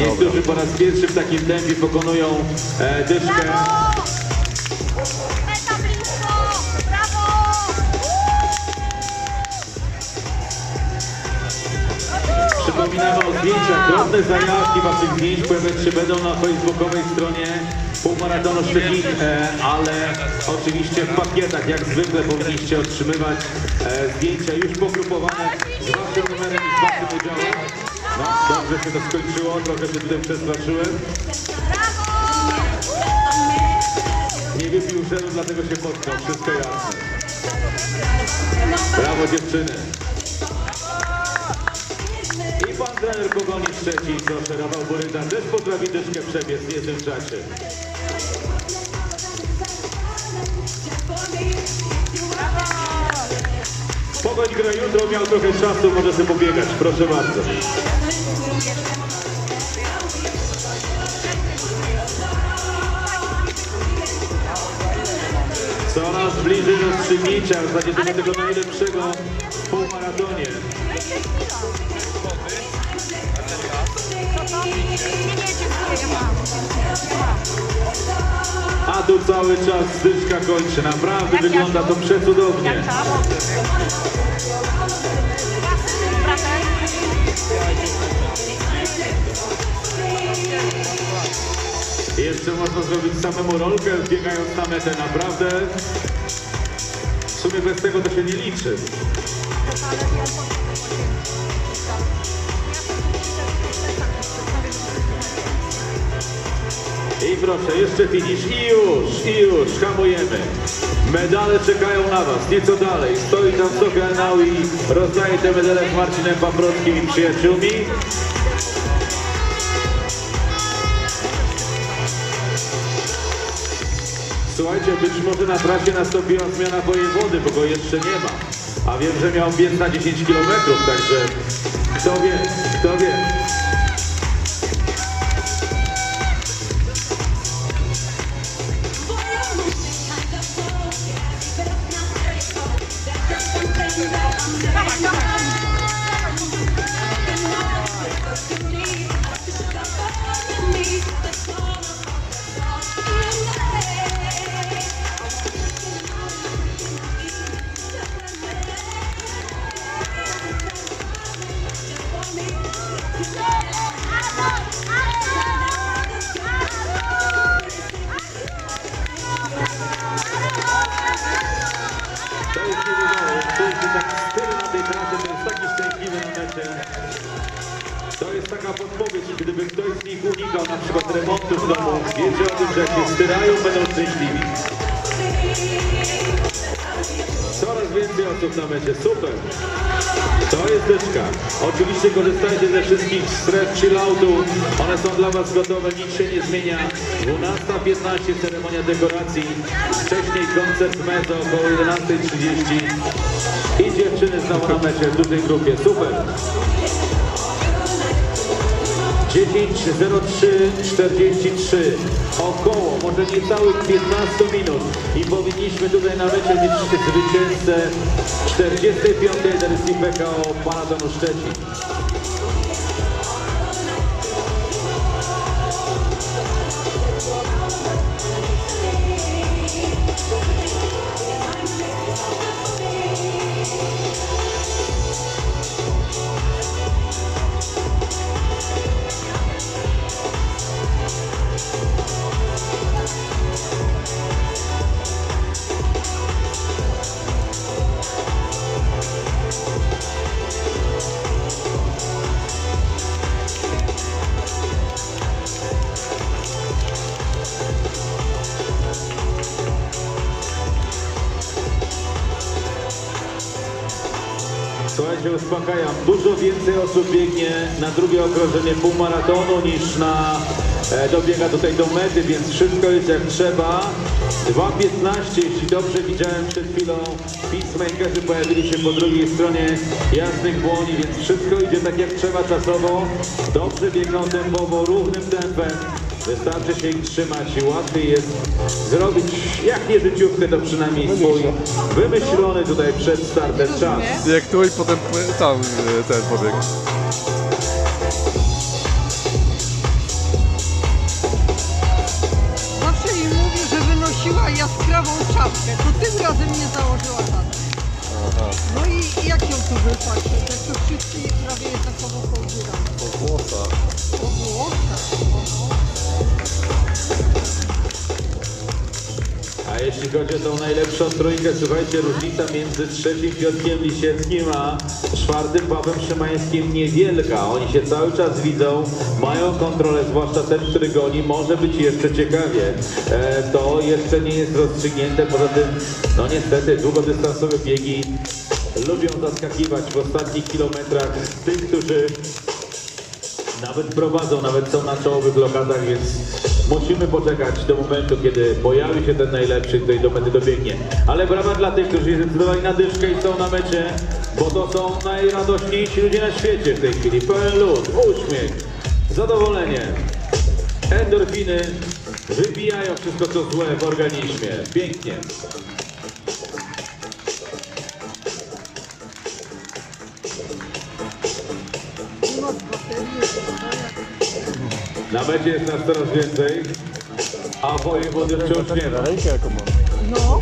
Niektórzy po raz pierwszy w takim tempie pokonują e, dyszkę. Przypominamy o zdjęciach. Drobne zajawki waszych zdjęć pojawiać się będą na facebookowej stronie półmaratonu Szczecin, e, ale oczywiście w pakietach jak zwykle powinniście otrzymywać e, zdjęcia już pogrupowane z waszym numerem i z waszym udziałem. No, dobrze się to skończyło, trochę się tutaj przestraszyłem. Nie wypił żelu, dlatego się potknął, wszystko jasne. Brawo dziewczyny. Trener Pogoni Szczecin, proszę, Rafał Boryda, też potrafi dyszkę przebiec w jednym czasie. Pogoń gra jutro, miał trochę czasu, może sobie pobiegać, proszę bardzo. Coraz bliżej rozstrzygnięcia, w zasadzie tego, tego najlepszego w półmaratonie. A tu cały czas dyszka kończy. Naprawdę wygląda to przecudownie. Jak tam? Jeszcze można zrobić samemu rolkę, biegając na metę. Naprawdę w sumie bez tego to się nie liczy. Proszę, jeszcze finish i już, i już, hamujemy. Medale czekają na Was, nieco dalej. Stoi tam Sofia Enau i rozdaje te medale z Marcinem Paprockim i przyjaciółmi. Słuchajcie, być może na trasie nastąpiła zmiana wojewody, bo go jeszcze nie ma. A wiem, że miał biec na 10 km, także kto wie, kto wie. Przykład remontu w domu, wiecie o tym, że jak się styrają, będą szczęśliwi. Coraz więcej osób na mecie, super. To jest dyszka. Oczywiście korzystajcie ze wszystkich stref chilloutu. One są dla Was gotowe, nic się nie zmienia. 12.15 ceremonia dekoracji. Wcześniej koncert mezzo około 11.30. I dziewczyny znowu na mecie w dużej grupie. Super. 10.03.43 około, może niecałych 15 minut i powinniśmy tutaj na mecie mieć zwycięzcę 45. edycji PKO Maratonu Szczecin. Słuchajcie, uspokajam, dużo więcej osób biegnie na drugie okrążenie półmaratonu niż na e, dobiega tutaj do mety, więc wszystko jest jak trzeba. 2.15, jeśli dobrze widziałem przed chwilą, peacemakerzy pojawili się po drugiej stronie jasnych dłoni, więc wszystko idzie tak jak trzeba czasowo. Dobrze biegną tempowo, równym tempem. Wystarczy się ich trzymać i łatwiej jest zrobić, jak nie życiówkę, to przynajmniej swój wymyślony tutaj przed startem czas. Jak tu i potem e, tam e, ten pobieg. Jeśli chodzi o tą najlepszą trójkę, słuchajcie, różnica między trzecim Piotrkiem Lisieckim a czwartym Pawłem Szymańskim niewielka. Oni się cały czas widzą, mają kontrolę, zwłaszcza ten, który goni, może być jeszcze ciekawie. E, to jeszcze nie jest rozstrzygnięte, poza tym, no niestety, długodystansowe biegi lubią zaskakiwać w ostatnich kilometrach tych, którzy nawet prowadzą, nawet są na czołowych lokatach, więc musimy poczekać do momentu, kiedy pojawi się ten najlepszy, który do mety dobiegnie. Ale brawa dla tych, którzy zdecydowali na dyszkę i są na mecie, bo to są najradośniejsi ludzie na świecie w tej chwili. Pełen luz, uśmiech, zadowolenie, endorfiny wybijają wszystko co złe w organizmie. Pięknie. Na mecie jest nas coraz więcej, a wojewody wciąż nie ma. No,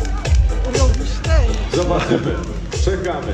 robisz ten. Zobaczymy. Czekamy.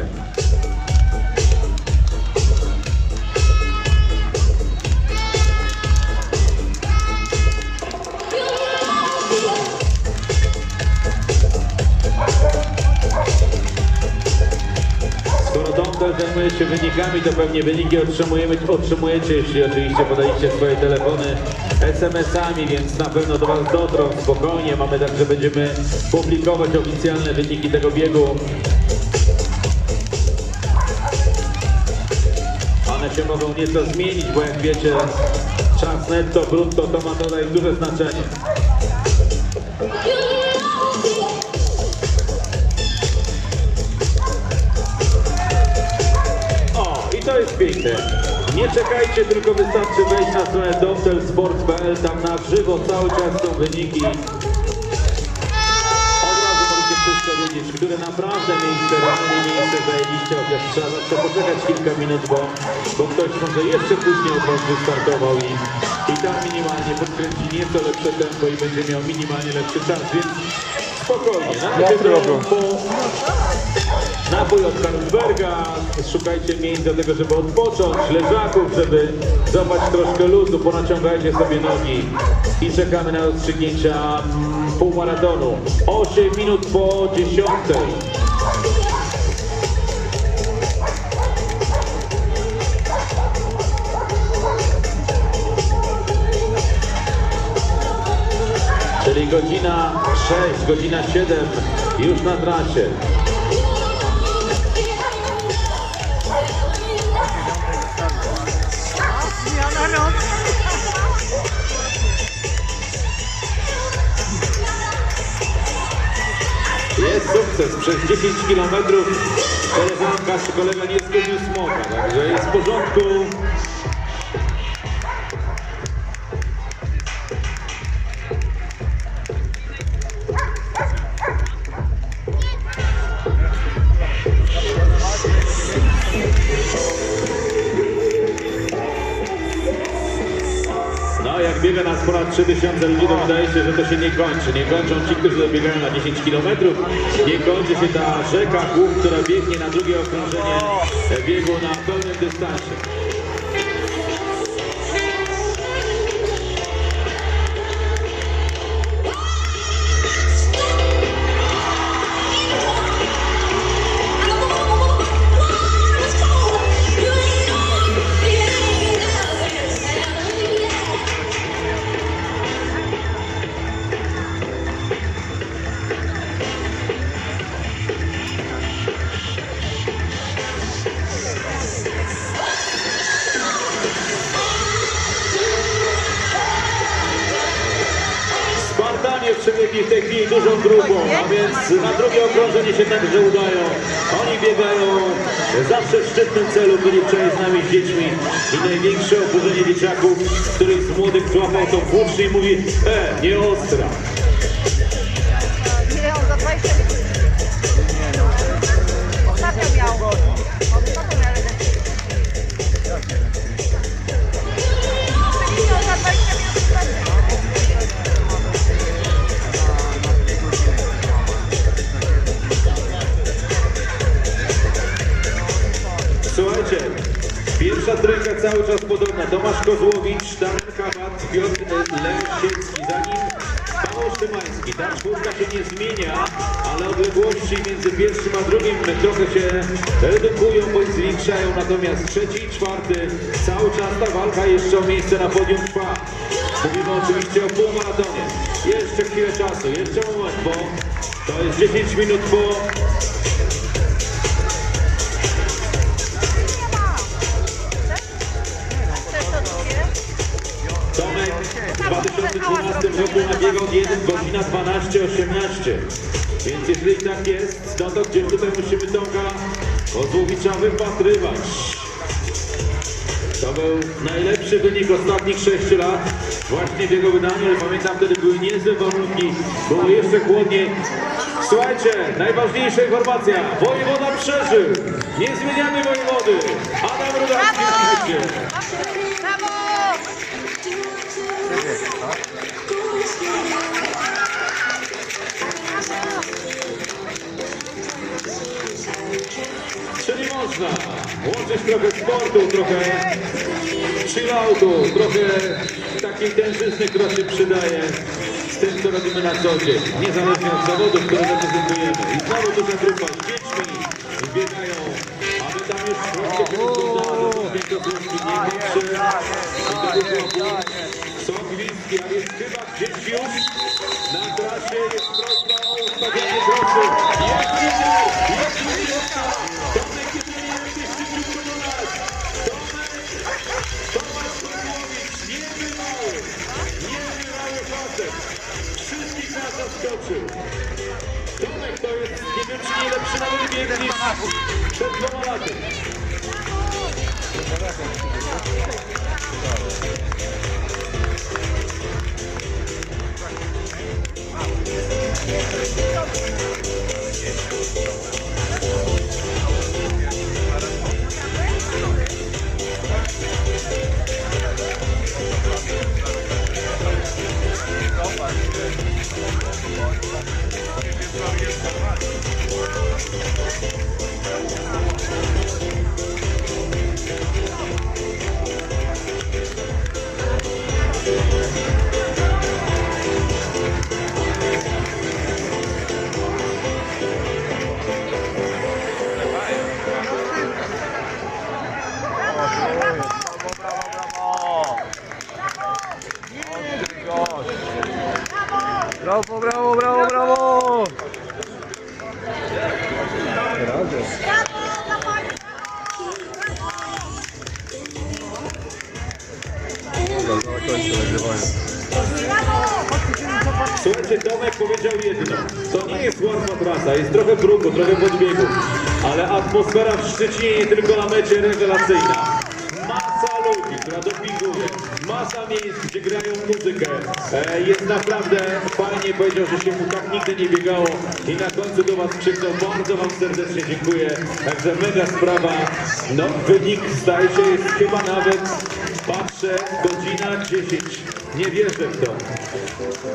Zajmuje się wynikami, to pewnie wyniki otrzymujemy, otrzymujecie, jeśli oczywiście podaliście swoje telefony SMS-ami, więc na pewno do Was dotrą spokojnie. Mamy także, będziemy publikować oficjalne wyniki tego biegu. One się mogą nieco zmienić, bo jak wiecie, czas netto, brutto to ma tutaj duże znaczenie. Piękne. Nie czekajcie, tylko wystarczy wejść na stronę domtelsport.pl, tam na żywo cały czas są wyniki. Od razu możecie wszystko wiedzieć, które naprawdę miejsce, realnie miejsce zajęliście, chociaż trzeba zawsze poczekać kilka minut, bo, bo ktoś może jeszcze później od was wystartował i, i tam minimalnie podkręci nieco lepsze tempo i będzie miał minimalnie lepszy czas, więc spokojnie. Na razie Wiatry robią. po, Napój od Carlsberga, szukajcie miejsc do tego, żeby odpocząć, leżaków, żeby złapać troszkę luzu, ponaciągajcie sobie nogi i czekamy na rozstrzygnięcia mm, półmaratonu. 8 minut po 10. Czyli godzina 6, godzina 7 już na trasie. Jest sukces. Przez 10 km koleżanka czy kolega nie zgubił smoka, także jest w porządku. Jak biega nas ponad 3000 ludzi, to wydaje się, że to się nie kończy. Nie kończą ci, którzy dobiegają na 10 km. Nie kończy się ta rzeka głów, która biegnie na drugie okrążenie biegu na pełnym dystansie. Okrążenie się także udają. Oni biegają zawsze w szczytnym celu, byli wczoraj z nami z dziećmi i największe oburzenie dzieciaków, których z młodych złapał tą włócznię i mówi e, nie ostra. Czas podobna. Tomasz Kozłowicz, Damian Kabat, Piotr Lesiecki. Za nim Paweł Szymański. Ta czwórka się nie zmienia, ale odległości między pierwszym a drugim trochę się redukują bądź zwiększają. Natomiast trzeci i czwarty cały czas ta walka jeszcze o miejsce na podium trwa. Mówimy oczywiście o półmaratonie. Jeszcze chwilę czasu, jeszcze moment, bo to jest 10 minut po 2012 roku nabiegał 1 godzina 12.18. Więc jeżeli tak jest, no to gdzieś tutaj musimy Tomka Kozłowicza wypatrywać. To był najlepszy wynik ostatnich 6 lat właśnie w jego wydaniu, ale pamiętam wtedy były niezłe warunki, było jeszcze chłodniej. Słuchajcie, najważniejsza informacja, wojewoda przeżył, niezmieniany wojewody, Adam Rudacki świecie. Brawo! Czyli można łączyć trochę sportu, trochę chilloutu, trochę takiej tężyzny, która się przydaje z tym, co robimy na co dzień, niezależnie od zawodów, które reprezentujemy. I znowu duża grupa z dziećmi biegają, a my tam już się rozglądamy, to piękno nie większe. I to było są gwizdki, a więc chyba gdzieś już na trasie jest prośba o ustawianie trasy. Jest lider, jest lider. Tomek, jeżeli jesteś szybciutko do nas. Tomek, Tomasz Kozłowicz, niebywały, niebywały facet. Wszystkich nas zaskoczył. Tomek to jest, nie wiem czy nie lepszy nawet bieg niż przed dwoma laty. Słuchajcie, Tomek powiedział jedno. To nie jest łatwa trasa, jest trochę bruku, trochę podbiegów, ale atmosfera w Szczecinie nie tylko na mecie rewelacyjna. Masa ludzi, która dopinguje, masa miejsc, gdzie grają muzykę. E, jest naprawdę fajnie, powiedział, że się mu tak nigdy nie biegało i na końcu do Was krzyknął. Bardzo Wam serdecznie dziękuję. Także mega sprawa. No, wynik zdaje się jest chyba nawet, patrzę, godzina 10. Nie wierzę w to.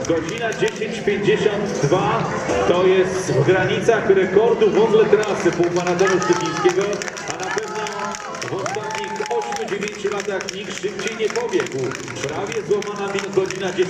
Godzina 10.52 to jest w granicach rekordu w ogóle trasy półmaratonu szczecińskiego, a na pewno w ostatnich 8-9 latach nikt szybciej nie pobiegł. Prawie złamana godzina 10.